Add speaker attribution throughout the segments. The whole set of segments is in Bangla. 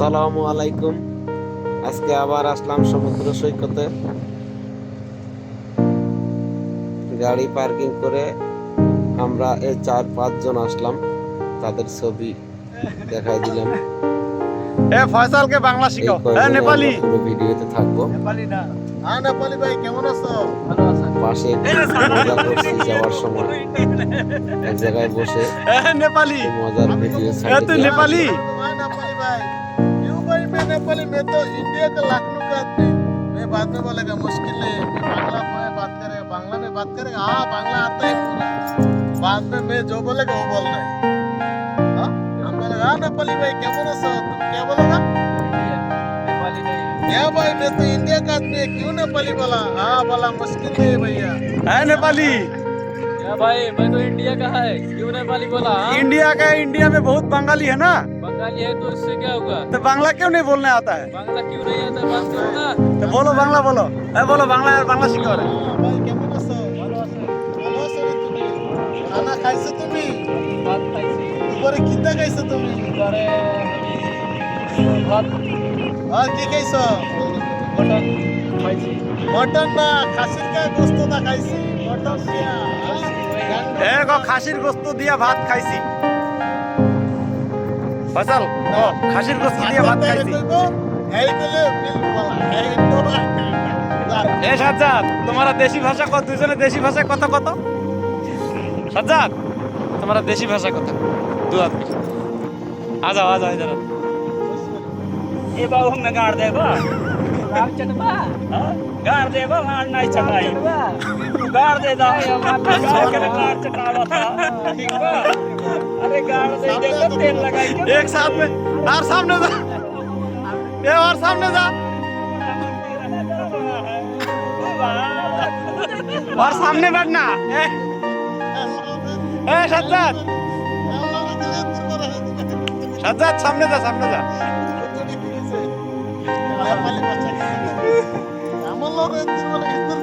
Speaker 1: আসসালামু আলাইকুম। আজকে আবার আসলাম সমুদ্র সৈকতে। গাড়ি পার্কিং করে আমরা এই চার পাঁচজন আসলাম। তাদের ছবি দেখাই দিলাম।
Speaker 2: এ ফয়সালকে বাংলা শিখাও। হ্যাঁ নেপালি।
Speaker 1: ভিডিওতে থাকব।
Speaker 2: নেপালি না। হ্যাঁ, নেপালি ভাই কেমন
Speaker 1: এক জায়গায়
Speaker 2: হ্যাঁ, নেপালি। হ্যাঁ, নেপালি?
Speaker 3: मैंने बोली मैं तो इंडिया का लखनऊ का आदमी। मैं बाद में बोलेगा मुश्किल है। मैं बांग्ला में बात करेगा बांग्ला में बात करेगा हाँ। बांग्ला आता है पूरा। बाद में मैं जो बोलेगा वो बोलना है। हाँ? हम बोलेगा हाँ नेपाली भाई क्या बोला सर? तुम क्या बोलेगा? क्या भाई मैं तो इंडिया का आदमी है। क्यों नेपाली बोला? हाँ बोला मुश्किल है भैया।
Speaker 2: है
Speaker 4: नेपाली? भाई मैं तो इंडिया का है। क्यों नेपाली बोला? हाँ?
Speaker 2: इंडिया का है। इंडिया में बहुत बंगाली है ना?
Speaker 4: বাংলা কেউ নেই বলনে আতা হ্যাঁ
Speaker 2: বলো বাংলা বলো হ্যাঁ বলো বাংলা বাংলা
Speaker 4: শিখে क्यों
Speaker 3: খানা তুমি? কি
Speaker 4: মটন
Speaker 3: না খাসির না খাইছি?
Speaker 2: এ গো খাসির গোস্ত দিয়া ভাত খাইছি। ফয়সাল ও খাসির গোস্ত দিয়া ভাত খাইছি
Speaker 3: এই বলে মিল বলা এই তো
Speaker 2: এ সাজ্জাদ তোমারা দেশি ভাষা কত দুজনে দেশি ভাষায় কথা কত সাজ্জাদ তোমারা দেশি ভাষা কথা দু আদমি आ जाओ आ जाओ इधर
Speaker 5: ए बाबू हमें गाड़ देबो
Speaker 4: राम चटवा
Speaker 5: हाँ? गाड़ देबो मार नहीं चटाई गाड़ दे दो गाड़ के गाड़ चटावा था ठीक बा
Speaker 2: एक साथ में और सामने जा ये और सामने जा और सामने बैठना ए ए सज्जाद सज्जाद सामने जा सामने जा
Speaker 3: আমার লোক বলে ইন্দুর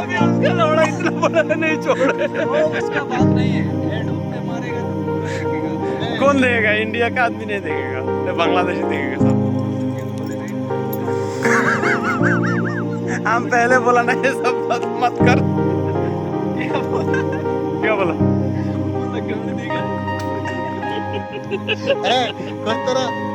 Speaker 5: अभी उसका लौड़ा इतना बड़ा नहीं छोड़े
Speaker 4: उसका बात नहीं है मारेगा
Speaker 2: कौन देगा इंडिया का आदमी नहीं देखेगा। बांग्लादेशी देखेगा सब। हम पहले बोला ना ये सब बात मत कर। क्या बोला? क्या बोला?
Speaker 3: ए कोई तरह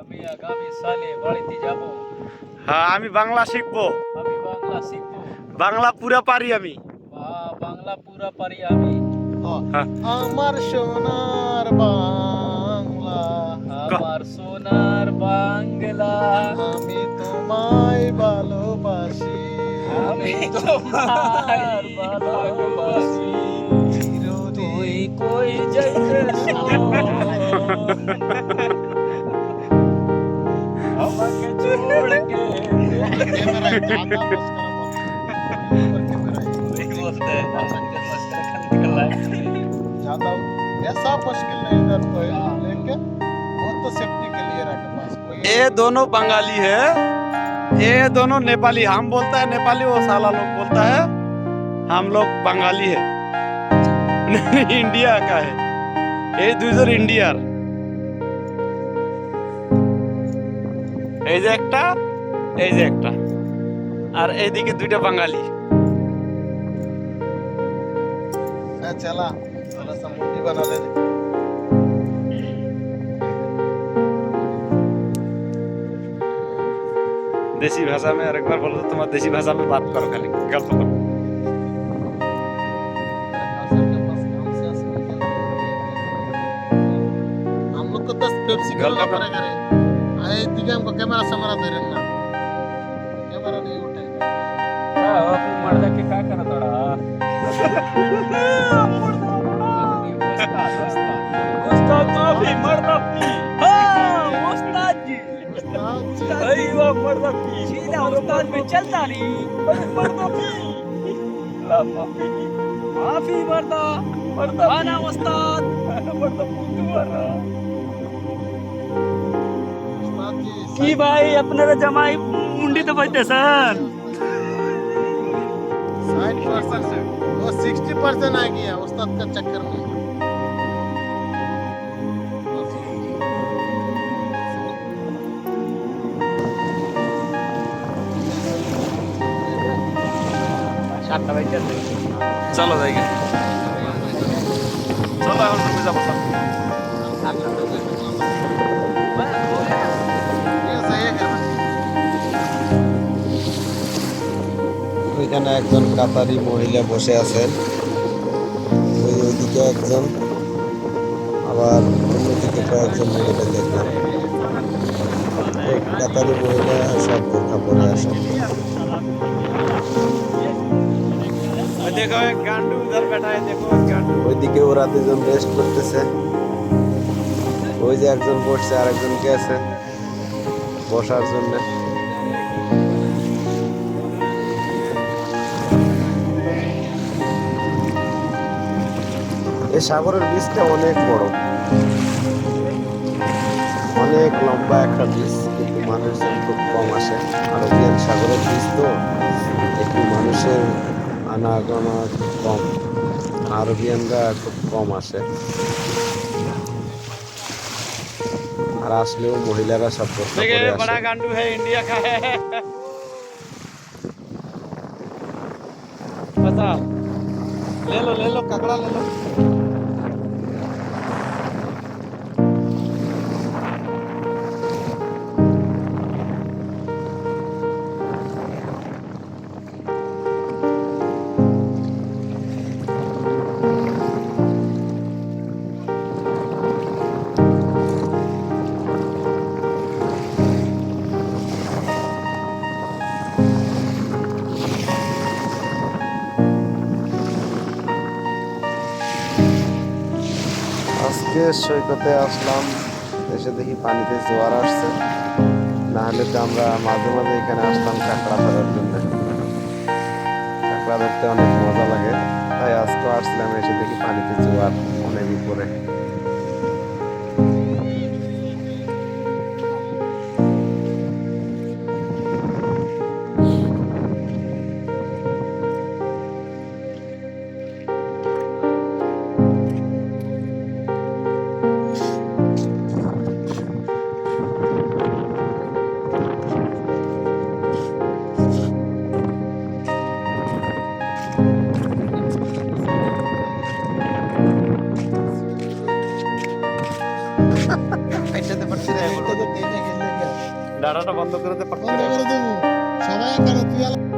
Speaker 2: আমি আগামী সালে বাড়িতে যাব। হ্যাঁ আমি বাংলা শিখব।
Speaker 4: আমি বাংলা শিখব।
Speaker 2: বাংলা পুরা পারি আমি।
Speaker 4: বা বাংলা পুরা পারি আমি।
Speaker 3: আমার সোনার বাংলা।
Speaker 4: আমার সোনার বাংলা।
Speaker 3: আমি তোমায় ভালোবাসি।
Speaker 4: আমি তোমার ভালোবাসি। তুই কই যাইতেছ?
Speaker 2: ये दोनों बंगाली है। ये दोनों नेपाली। हम बोलता है नेपाली वो साला लोग बोलता है हम लोग बंगाली है। इंडिया का है। ये दूसर इंडिया। এই যে একটা এই যে একটা আর এইদিকে দুইটা বাঙালি
Speaker 3: है चला थोड़ा सा मूवी बना दे
Speaker 2: देसी भाषा में और एक बार बोलो तो तुम्हारा देसी भाषा में बात करो खाली गल्प करो
Speaker 3: हम लोग को दस पेप्सी
Speaker 2: गलत
Speaker 3: करना तिघे आमकां कॅमेरा समोर धरेल ना कॅमेरा नाही
Speaker 5: उठायचा की काय करा थोडा चलता नाही माफ़ी मरदा मरदा आना उस्ताद मरदा पूछ मरदा
Speaker 3: उस्ताद जी,
Speaker 5: की भाई अपने तो जमाई मुंडी तो बजते सर
Speaker 3: साठ परसेंट वो सिक्सटी परसेंट आ गया उस्ताद का चक्कर में
Speaker 2: চলো জায়গা চলো এখন তুমি যাবো
Speaker 1: এখানে একজন কাতারি মহিলা বসে আছেন। ওই ওইদিকে একজন আবার অন্যদিকে কয়েকজন মহিলা দেখলাম। কাতারি মহিলা সব কথা পরে আসেন। ওইদিকে ওরা দুজন রেস্ট করতেছে। ওই যে একজন বসছে আরেকজন কে বসার জন্য। এই সাগরের বীজটা অনেক বড় অনেক লম্বা একটা বীজ কিন্তু মানুষজন খুব কম আসে আরবিয়ান সাগরের বীজ তো একটু মানুষের আনাগোনা খুব কম আরবিয়ানরা খুব কম আসে আর আসলেও মহিলারা সব বোরখা
Speaker 2: देखिए
Speaker 1: পরে
Speaker 2: ये
Speaker 1: আসে।
Speaker 2: बड़ा गांडू है इंडिया का है बता ले लो ले लो ककड़ा ले लो
Speaker 1: আজকে সৈকতে আসলাম, এসে দেখি পানিতে জোয়ার আসছে। না হলে তো আমরা মাঝে মাঝে এখানে আসতাম কাঁকড়া ধরার জন্য। কাঁকড়া ধরতে অনেক মজা লাগে। তাই আজকে আসলাম, এসে দেখি পানিতে জোয়ার, অনেক উপরে।
Speaker 2: ডাটাটা বন্ধ করে দে
Speaker 3: বন্ধ করে দেবো। সবাই